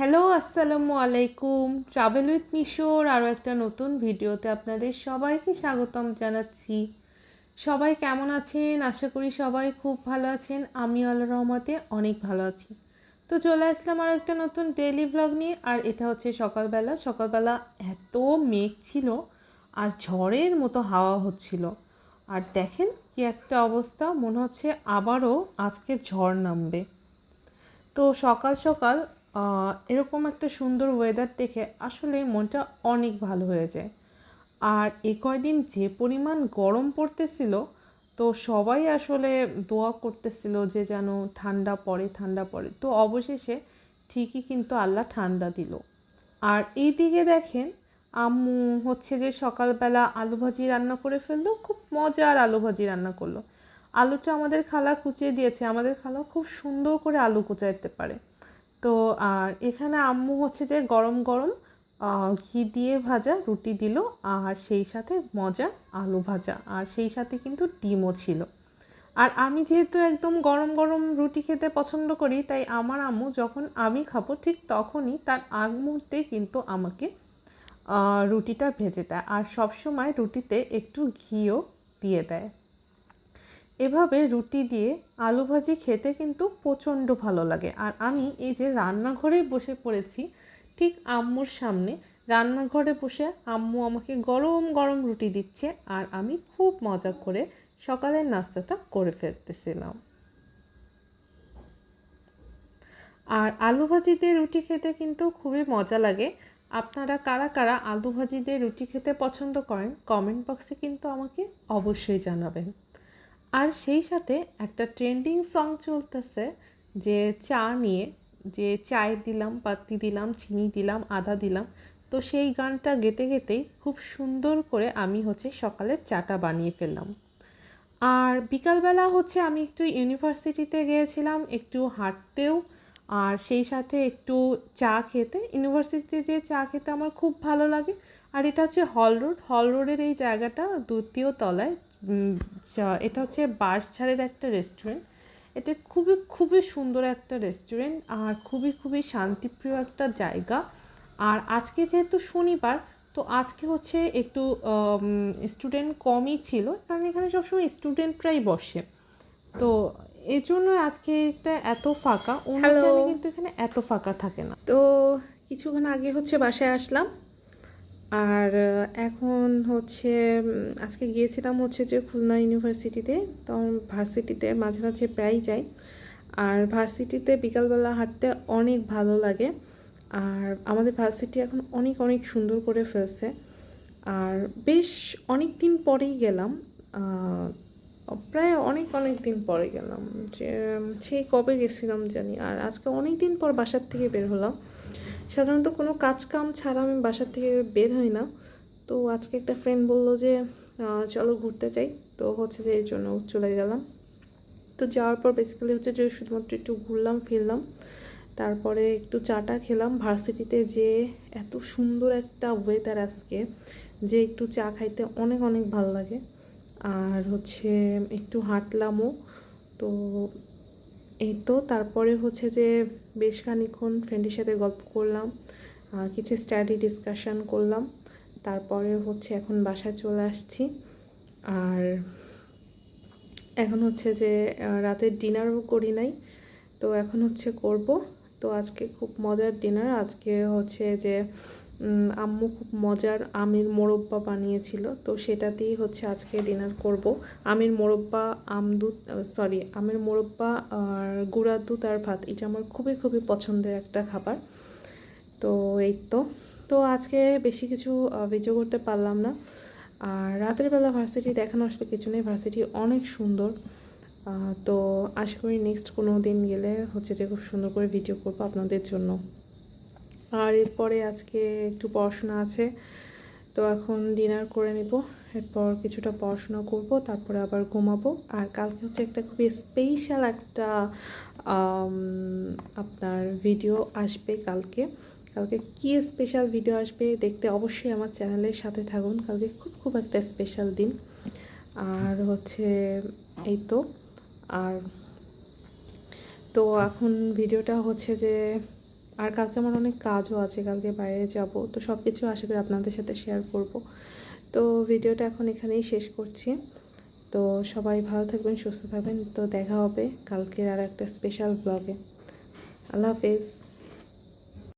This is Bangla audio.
হ্যালো, আসসালামু আলাইকুম। ট্রাভেল উইথ মিশোর আরও একটা নতুন ভিডিওতে আপনাদের সবাইকে স্বাগতম জানাচ্ছি। সবাই কেমন আছেন? আশা করি সবাই খুব ভালো আছেন। আমি আল্লাহ রহমতে অনেক ভালো আছি। তো চলে আসলাম আর একটা নতুন ডেইলি ব্লগ নিয়ে। আর এটা হচ্ছে সকালবেলা। সকালবেলা এত মেঘ ছিল আর ঝড়ের মতো হাওয়া হচ্ছিল। আর দেখেন কি একটা অবস্থা। মনে হচ্ছে আবারও আজকে ঝড় নামবে। তো সকাল সকাল এরকম একটা সুন্দর ওয়েদার দেখে আসলে মনটা অনেক ভালো হয়ে যায়। আর এ কয়দিন যে পরিমাণ গরম পড়তেছিল, তো সবাই আসলে দোয়া করতেছিল যে যেন ঠান্ডা পড়ে ঠান্ডা পড়ে। তো অবশেষে ঠিকই কিন্তু আল্লাহ ঠান্ডা দিল। আর এইদিকে দেখেন, আম্মু হচ্ছে যে সকালবেলা আলু ভাজি রান্না করে ফেলল, খুব মজার আলু ভাজি রান্না করল। আলুটা আমাদের খালা কুচিয়ে দিয়েছে, আমাদের খালা খুব সুন্দর করে আলু কুচাইতে পারে। তো আর এখানে আম্মু হচ্ছে যে গরম গরম ঘি দিয়ে ভাজা, রুটি দিল, আর সেই সাথে মজা আলু ভাজা, আর সেই সাথে কিন্তু ডিমও ছিল। আর আমি যেহেতু একদম গরম গরম রুটি খেতে পছন্দ করি, তাই আমার আম্মু যখন আমি খাব ঠিক তখনই তার আগ মুহূর্তে কিন্তু আমাকে রুটিটা ভেজে দেয়, আর সবসময় রুটিতে একটু ঘিও দিয়ে দেয়। এভাবে রুটি দিয়ে আলু ভাজি খেতে কিন্তু প্রচণ্ড ভালো লাগে। আর আমি এই যে রান্নাঘরেই বসে পড়েছি, ঠিক আম্মুর সামনে, রান্নাঘরে বসে আম্মু আমাকে গরম গরম রুটি দিচ্ছে আর আমি খুব মজা করে সকালের নাস্তাটা করে ফেলতেছিলাম। আর আলু ভাজি দিয়ে রুটি খেতে কিন্তু খুবই মজা লাগে। আপনারা কারা কারা আলু ভাজি দিয়ে রুটি খেতে পছন্দ করেন, কমেন্ট বক্সে কিন্তু আমাকে অবশ্যই জানাবেন। আর সেই সাথে একটা ট্রেন্ডিং সং চলতেছে যে চা নিয়ে, যে চায় দিলাম পাত্তি দিলাম, চিনি দিলাম, আদা দিলাম। তো সেই গানটা গেতে গেতেই খুব সুন্দর করে আমি হচ্ছে সকালে চাটা বানিয়ে ফেললাম। আর বিকালবেলা হচ্ছে আমি একটু ইউনিভার্সিটিতে গিয়েছিলাম, একটু হাঁটতেও। আর সেই সাথে একটু চা খেতে ইউনিভার্সিটিতে যে চা খেতে আমার খুব ভালো লাগে। আর এটা হচ্ছে হল রোড, হল রোডের এই জায়গাটা দ্বিতীয় তলায় এটা হচ্ছে বাঁশঝাড়ের একটা রেস্টুরেন্ট এটা খুবই খুবই সুন্দর একটা রেস্টুরেন্ট আর খুবই খুবই শান্তিপ্রিয় একটা জায়গা। আর আজকে যেহেতু শনিবার তো আজকে হচ্ছে একটু স্টুডেন্ট কমই ছিল কারণ এখানে সবসময় স্টুডেন্টরাই বসে। তো এই জন্য আজকে এটা এত ফাঁকা অন্য কিন্তু এখানে এত ফাঁকা থাকে না। তো কিছুক্ষণ আগে হচ্ছে বাসায় আসলাম। আর এখন হচ্ছে আজকে গিয়েছিলাম হচ্ছে যে খুলনা ইউনিভার্সিটিতে, তো ভার্সিটিতে মাঝে মাঝে প্রায় যাই। আর ভার্সিটিতে বিকালবেলা হাঁটতে অনেক ভালো লাগে। আর আমাদের ভার্সিটি এখন অনেক অনেক সুন্দর করে ফেলছে। আর বেশ অনেক দিন পরেই গেলাম প্রায় অনেক অনেক দিন পরে গেলাম যে সেই কবে গেছিলাম জানি। আর আজকে অনেক দিন পর বাসার থেকে বের হলাম। সাধারণত কোনো কাজ কাম ছাড়া আমি বাসার থেকে বের হই না। তো আজকে একটা ফ্রেন্ড বলল যে চলো ঘুরতে যাই। তো হচ্ছে যে এই জন্য চলে গেলাম। তো যাওয়ার পর বেসিক্যালি হচ্ছে যে, শুধুমাত্র একটু ঘুরলাম, ফিরলাম। তারপরে একটু চাটা খেলাম। ভার্সিটিতে যে, এত সুন্দর একটা ওয়েদার আজকে, যে একটু চা খাইতে অনেক অনেক ভালো লাগে। আর হচ্ছে একটু হাঁটলামও। তো এই তো, তারপরে হচ্ছে যে বেশ খানিক্ষণ ফ্রেন্ডের সাথে গল্প করলাম কিছু স্টাডি ডিসকাশন করলাম, তারপরে হচ্ছে এখন বাসায় চলে আসছি। আর এখন হচ্ছে যে রাতের ডিনারও করি নাই, তো এখন হচ্ছে করব। তো আজকে খুব মজার ডিনার আজকে হচ্ছে যে আম্মু খুব মজার আমের মোরব্বা বানিয়েছিল। তো সেটাতেই হচ্ছে আজকে ডিনার করব। আমের মোরব্বা, আম দুধ সরি আমের মোরব্বা আর গুঁড়ার দুধ আর ভাত, এটা আমার খুবই খুবই পছন্দের একটা খাবার। তো এই তো। তো আজকে বেশি কিছু ভিডিও করতে পারলাম না। আর রাতের বেলা ভার্সিটি দেখানো আসলে কিছু নেই। ভার্সিটি অনেক সুন্দর। তো আশা করি নেক্সট কোনো দিন গেলে হচ্ছে যে খুব সুন্দর করে ভিডিও করব আপনাদের জন্য। আর এরপরে আজকে একটু পড়াশোনা আছে। তো এখন ডিনার করে নেব, এরপর কিছুটা পড়াশোনা করব, তারপরে আবার ঘুমাবো। আর কালকে হচ্ছে একটা খুবই স্পেশাল একটা আপনার ভিডিও আসবে কালকে। কালকে কী স্পেশাল ভিডিও আসবে দেখতে অবশ্যই আমার চ্যানেলের সাথে থাকুন। কালকে খুব খুব একটা স্পেশাল দিন। আর হচ্ছে এই তো, আর তো এখন ভিডিওটা হচ্ছে যে আর কালকে আমার অনেক কাজও আছে, কালকে বাইরে যাব। তো সব কিছু আশা করি আপনাদের সাথে শেয়ার করব। তো ভিডিওটা এখন এখানেই শেষ করছি। তো সবাই ভালো থাকবেন, সুস্থ থাকবেন। তো দেখা হবে কালকের আর একটা স্পেশাল ব্লগে আল্লাহ হাফেজ।